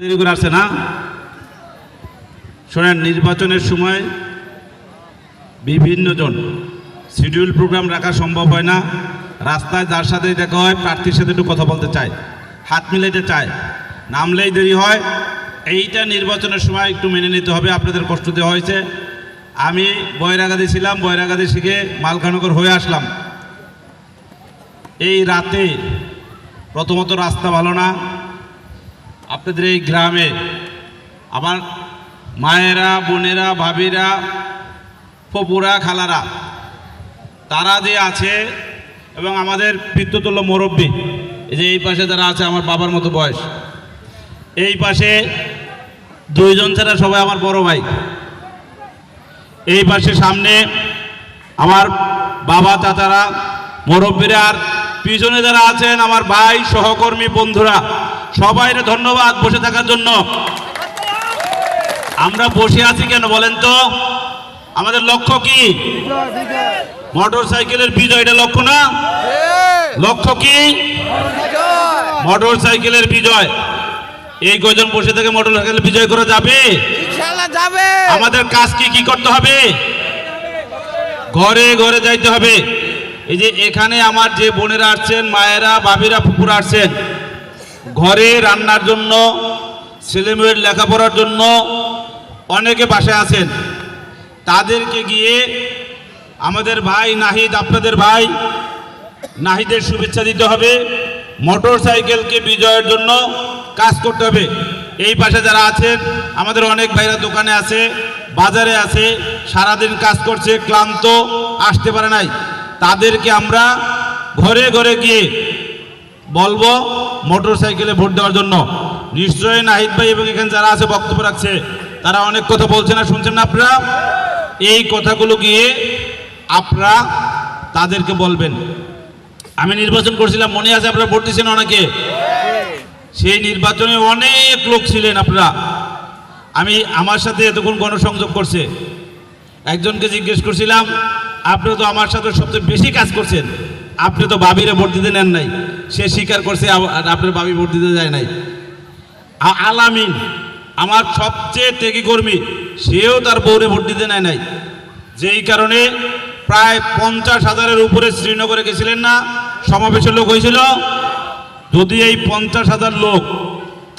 করে আসছে না? শোনেন, নির্বাচনের সময় বিভিন্ন জন শিডিউল প্রোগ্রাম রাখা সম্ভব হয় না। রাস্তায় যার সাথে দেখা হয়, প্রার্থীর সাথে একটু কথা বলতে চায়, হাত মিলাইতে চায়। নামলেই দেরি হয়। এইটা নির্বাচনের সময় একটু মেনে নিতে হবে, আপনাদের কষ্ট দেওয়া হয়েছে। আমি বয়রাগাদি ছিলাম বয়রাগাদি শিখে মালখানগর হয়ে আসলাম। এই রাতে প্রথমত রাস্তা ভালো না আপনাদের এই গ্রামে আমার মায়েরা, বোনেরা, ভাবিরা, ফপুরা, খালারা, তারা যে আছে এবং আমাদের পিতৃতুল্য মুরব্বী, এই যে এই পাশে যারা আছে আমার বাবার মতো বয়স, এই পাশে দুইজন ছাড়া সবাই আমার বড় ভাই। এই পাশে সামনে আমার বাবা, চাচারা, মুরব্বীরা আর পিছনে যারা আছেন আমার ভাই সহকর্মী বন্ধুরা সবাইকে ধন্যবাদ বসে থাকার জন্য। আমরা বসে আছি কেন বলেন তো? আমাদের লক্ষ্য কি? মোটর সাইকেলের বিজয় এটা লক্ষ্য না? লক্ষ্য কি? মোটর সাইকেলের বিজয়। এই কয়জন বসে থেকে মোটর সাইকেল বিজয় করা যাবে। আমাদের কাজ কি কি করতে হবে? ঘরে ঘরে যাইতে হবে। এই যে এখানে আমার যে বোনেরা আসছেন, মায়েরা বাবিরা পুকুর আসছেন, ঘরে রান্নার জন্য ছেলেমেয়ের লেখাপড়ার জন্য অনেকে বাসায় আছেন। তাদেরকে গিয়ে আমাদের ভাই নাহিদ, আপনাদের ভাই নাহিদের শুভেচ্ছা দিতে হবে। মোটর সাইকেলকে বিজয়ের জন্য কাজ করতে হবে। এই পাশে যারা আছেন, আমাদের অনেক ভাইরা দোকানে আছে, বাজারে আছে, সারাদিন কাজ করছে, ক্লান্ত, আসতে পারে নাই। তাদেরকে আমরা ঘরে ঘরে গিয়ে বলব? মোটর সাইকেলে ভোট দেওয়ার জন্য। নিশ্চয়ই নাহিদ ভাই এবং এখানে যারা আছে বক্তব্য রাখছে, তারা অনেক কথা বলছে না শুনছেন না আপনারা? এই কথাগুলো গিয়ে আপনারা তাদেরকে বলবেন। আমি নির্বাচন করছিলাম, মনে আছে আপনারা ভোট দিয়েছেন অনেকে? সেই নির্বাচনে অনেক লোক ছিলেন আপনারা। আমি আমার সাথে এতক্ষণ গণসংযোগ করছে। একজনকে জিজ্ঞেস করছিলাম আপনি তো আমার সাথে সবচেয়ে বেশি কাজ করছেন। আপনি তো বাবিরে ভোট দিতে নেন নাই। সে স্বীকার করছে আপনার বাবি ভোট দিতে যায় নাই। আলামিন, আমার সবচেয়ে ত্যাগী কর্মী, সেও তার বউরে ভোট দিতে নেয় নাই। যেই কারণে প্রায় পঞ্চাশ হাজারের উপরে শ্রীনগরে গেছিলেন না, সমাবেশের লোক হয়েছিল। যদি এই পঞ্চাশ হাজার লোক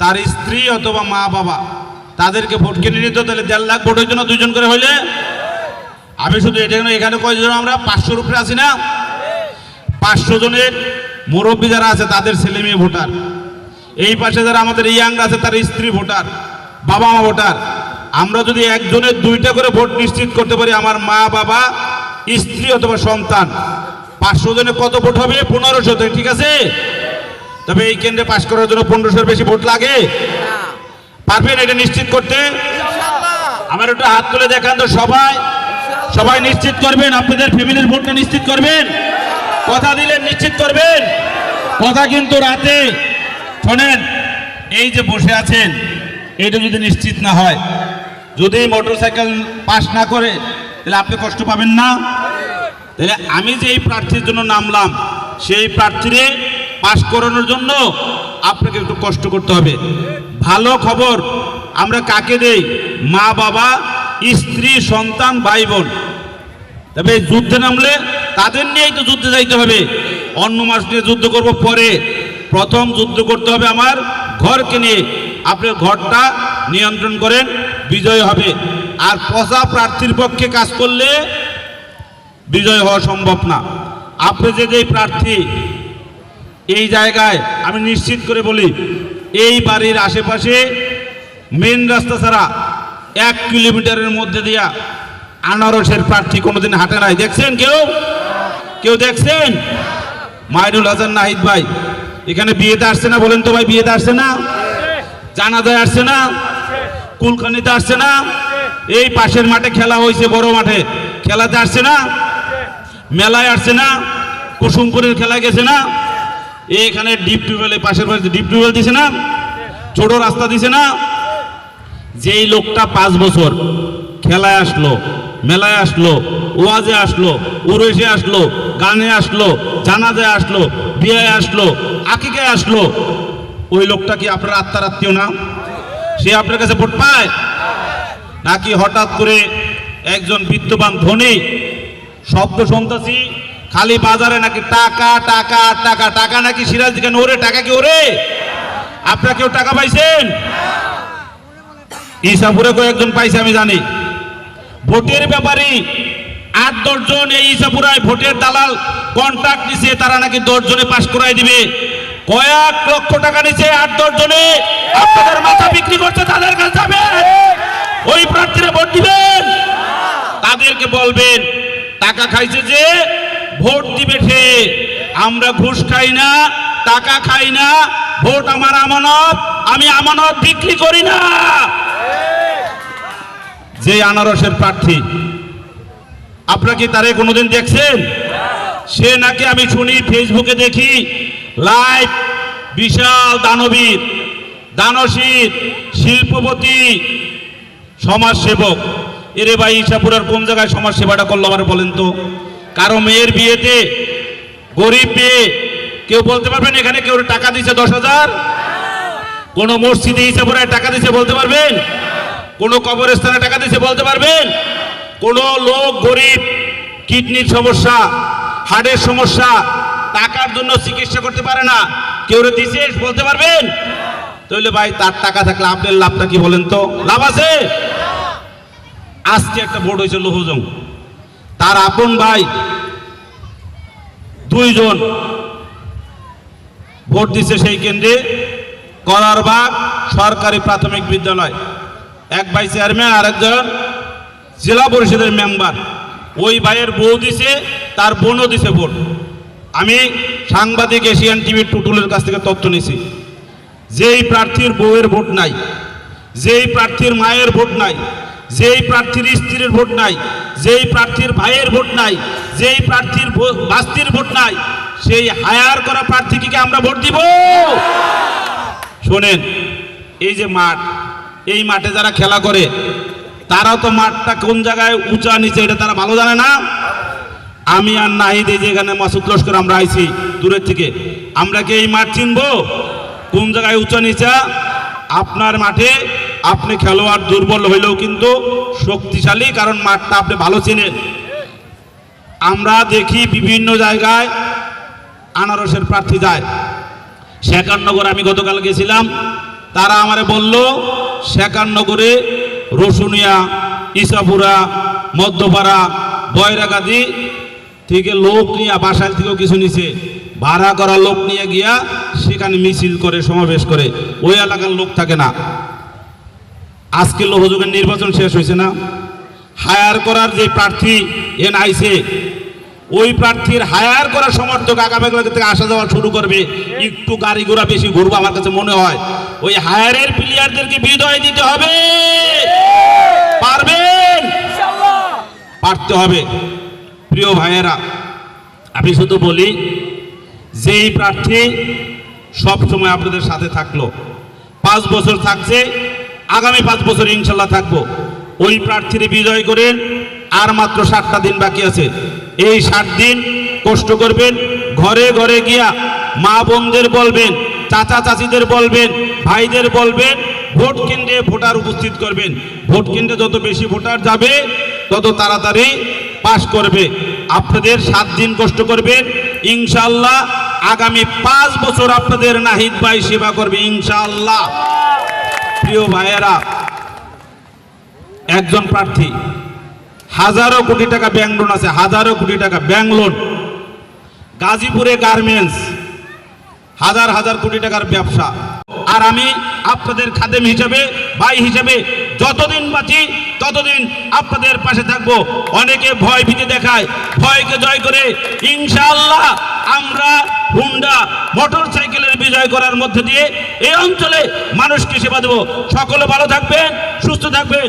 তার স্ত্রী অথবা মা বাবা তাদেরকে ভোট কিনে নিত, তাহলে দেড় লাখ ভোটের জন্য দুজন করে হইলে আমি শুধু এটা এখানে কয়জন আমরা পাঁচশোর উপরে আছি না? পাঁচশো জনের মুরব্বী যারা আছে তাদের ছেলে মেয়ে ভোটার। এই পাশে যারা আমাদের ইয়াং আছে তার স্ত্রী ভোটার বাবা মা ভোটার। আমরা যদি একজনের দুইটা করে ভোট নিশ্চিত করতে পারি আমার মা বাবা স্ত্রী অথবা সন্তান পাঁচশো জনে কত ভোট হবে? পনেরোশো ঠিক আছে? তবে এই কেন্দ্রে পাশ করার জন্য পনেরোশোর বেশি ভোট লাগে। পারবেন এটা নিশ্চিত করতে? আমার একটু হাত তুলে দেখান তো সবাই। সবাই নিশ্চিত করবেন, আপনাদের ফ্যামিলির ভোটটা নিশ্চিত করবেন। কথা দিলেন নিশ্চিত করবেন। কথা কিন্তু রাতে শোনেন, এই যে বসে আছেন এইটা যদি নিশ্চিত না হয়, যদি মোটর সাইকেল পাস না করে, তাহলে আপনি কষ্ট পাবেন না। তাহলে আমি যে এই প্রার্থীর জন্য নামলাম, সেই প্রার্থীরে পাশ করানোর জন্য আপনাকে একটু কষ্ট করতে হবে। ভালো খবর আমরা কাকে দেই? মা, বাবা স্ত্রী, সন্তান ভাই বোন তবে যুদ্ধে নামলে তাদের নিয়েই তো যুদ্ধে যাইতে হবে। অন্য মাস নিয়ে যুদ্ধ করব পরে। প্রথম যুদ্ধ করতে হবে আমার ঘরকে নিয়ে। আপনি ঘরটা নিয়ন্ত্রণ করেন, বিজয় হবে। আর পচা প্রার্থীর পক্ষে কাজ করলে বিজয় হওয়া সম্ভব না। আপনি যে যে প্রার্থী, এই জায়গায় আমি নিশ্চিত করে বলি, এই বাড়ির আশেপাশে মেন রাস্তা ছাড়া এক কিলোমিটারের মধ্যে দিয়া আনারসের প্রার্থী কোনোদিন হাঁটে নাই। দেখছেন কেউ? কেউ দেখছেন? মাইনুল হাসান নাহিদ ভাই, এখানে বিয়েতে আসছে না বলেন তো ভাই, বিয়েতে আসছে না? জানাজায় আসছে না? কুলখানিতে আসছে না? এই পাশের মাঠে খেলা হয়েছে, বড় মাঠে। খেলাতে আসছে না? মেলায় আসছে না? কুসুমপুরের খেলায় গেছে না? এখানে ডিপ টিউবওয়েল পাশের বাড়িতে ডিপ টিউবওয়েল দিছে না? ছোট রাস্তা দিছে না? যেই লোকটা পাঁচ বছর খেলায় আসলো, মেলায় আসলো, ওয়াজে আসলো উরেশে আসলো, গানে আসলো জানাজায় আসলো বিয়ে আসলো আকিকায় আসলো, ওই লোকটা কি আপনার আত্মার আত্মীয় না? সে আপনার কাছে ভোট পায়? নাকি হঠাৎ করে একজন বিত্তবান ধনী, শব্দ শুনতেছি, খালি বাজারে নাকি টাকা টাকা টাকা টাকা নাকি সিরাজ ওরে টাকা কি ওরে? আপনারা কেউ টাকা পাইছেন? ইসাপুরে কয়েকজন পাইছে, আমি জানি। ভোটের ব্যাপারে আট দশজন এই ইসাপুরায় ভোটের দালাল কন্ট্রাক্ট নিছে, তারা নাকি দশ জনে পাশ করাই দিবে। কয়েক লক্ষ টাকা নিছে আট দশজনে আপনাদের মাথা বিক্রি করছে, তাদের কাছে যাবেন ওই প্রার্থীরা ভোট দিবেন। তাদেরকে বলবেন, টাকা খাইছে যে, ভোট দিবে সে। আমরা ঘুষ খাই না, টাকা খাই না, ভোট আমার আমানত, আমি আমানত বিক্রি করি না। যে আনারসের প্রার্থী। আপনারা কি তারে কোনোদিন দেখছেন? সে নাকি আমি শুনি, ফেসবুকে দেখি লাইভ বিশাল দানবীর দানশীল শিল্পপতি, সমাজসেবক। এরে ভাই ইসাপুরার কোন জায়গায় সমাজ সেবাটা করল আমার বলেন তো? কারও মেয়ের বিয়েতে গরিব মেয়ে কেউ বলতে পারবেন এখানে কেউ টাকা দিছে দশ হাজার? কোন মসজিদে ইসাপুরায় টাকা দিছে বলতে পারবেন? কোন কবরস্থানে টাকা দিছে বলতে পারবেন? কোন লোক গরিব, কিডনির সমস্যা হার্টের সমস্যা, টাকার জন্য চিকিৎসা করতে পারে না। কেউ দিছে, বলতে পারবেন? তাহলে ভাই, তার টাকা থাকলে আপনার লাভটা কি বলেন তো? লাভ আছে? আজকে একটা ভোট হয়েছে লোহজং। তার আপন ভাই দুইজন ভোট দিছে সেই কেন্দ্রে করারবাগ সরকারি প্রাথমিক বিদ্যালয়। এক ভাই চেয়ারম্যান আর একজন জেলা পরিষদের মেম্বার ওই ভাইয়ের বউ দিছে, তার বোনও দিছে ভোট। আমি সাংবাদিক এশিয়ান টিভির টুটুলের কাছ থেকে তথ্য নিছি যেই প্রার্থীর বউয়ের ভোট নাই, যেই প্রার্থীর মায়ের ভোট নাই, যেই প্রার্থীর স্ত্রীর ভোট নাই, যেই প্রার্থীর ভাইয়ের ভোট নাই, যেই প্রার্থীর বাস্তির ভোট নাই, সেই হায়ার করা প্রার্থীকে আমরা ভোট দিব? শোনেন, এই যে মাঠ এই মাঠে যারা খেলা করে, তারা তো মাঠটা কোন জায়গায় উঁচা নিচে এটা তারা ভালো জানে না? আমি আর নাহিদ এই যে এখানে মাসুদ লস্কর আমরা আইছি দূরের থেকে। আমরা কি এই মাঠ চিনবো? কোন জায়গায় উঁচা নিচা? আপনার মাঠে আপনি খেলোয়াড় দুর্বল হইলেও কিন্তু শক্তিশালী, কারণ মাঠটা আপনি ভালো চেনেন। আমরা দেখি বিভিন্ন জায়গায় আনারসের প্রার্থী যায়। শেখাননগর আমি গতকাল গেছিলাম, তারা আমারে বলল শেখাননগরে রসুনিয়া, ইসাপুরা, মধ্যপাড়া বয়রাগাদি থেকে লোক নিয়ে বাসায় থেকেও কিছু নিছে। ভাড়া করা লোক নিয়ে গিয়া সেখানে মিছিল করে, সমাবেশ করে। ওই এলাকার লোক থাকে না। আজকে লোহযোগের নির্বাচন শেষ হয়েছে না। হায়ার করার যে প্রার্থী এন আইছে ওই প্রার্থীর হায়ার করা সমর্থক আগামী থেকে আসা যাওয়া শুরু করবে। একটু গাড়ি ঘোড়া বেশি ঘুরবো আমার কাছে মনে হয়। ওই হায়ারের প্লেয়ারদেরকে বিদায় দিতে হবে। পারবেন? পারতে হবে। প্রিয় ভাইয়েরা আমি শুধু বলি যেই প্রার্থী সব সময় আপনাদের সাথে থাকল পাঁচ বছর থাকছে আগামী পাঁচ বছর ইনশাল্লাহ থাকব। ওই প্রার্থীর বিজয় করেন আর মাত্র ষাটটা দিন বাকি আছে। এই ষাট দিন কষ্ট করবেন, ঘরে ঘরে গিয়া মা বোনদের বলবেন, চাচা চাচিদের বলবেন, ভাইদের বলবেন, ভোট কেন্দ্রে ভোটার উপস্থিত করবেন। ভোট কেন্দ্রে যত বেশি ভোটার যাবে, তত তাড়াতাড়ি পাশ করবে। আপনাদের সাত দিন কষ্ট করবেন ইনশাল্লাহ আগামী পাঁচ বছর আপনাদের নাহিদ ভাই সেবা করবে ইনশাল্লাহ প্রিয় ভাইয়েরা, একজন প্রার্থী হাজারো কোটি টাকা ব্যাংক লোন আছে, হাজারো কোটি টাকা ব্যাংক লোন গাজীপুরে গার্মেন্টস হাজার হাজার কোটি টাকার ব্যবসা। আর আমি আপনাদের খাদেম হিসাবে, ভাই হিসাবে যতদিন বাঁচি, ততদিন আপনাদের পাশে থাকব। অনেকে ভয় ভীতি দেখায়, ভয়কে জয় করে। ইনশাআল্লাহ আমরা হুন্ডা মোটর সাইকেলের বিজয় করার মধ্যে দিয়ে এই অঞ্চলে মানুষকে সেবা দেবো। সকলে ভালো থাকবেন, সুস্থ থাকবেন।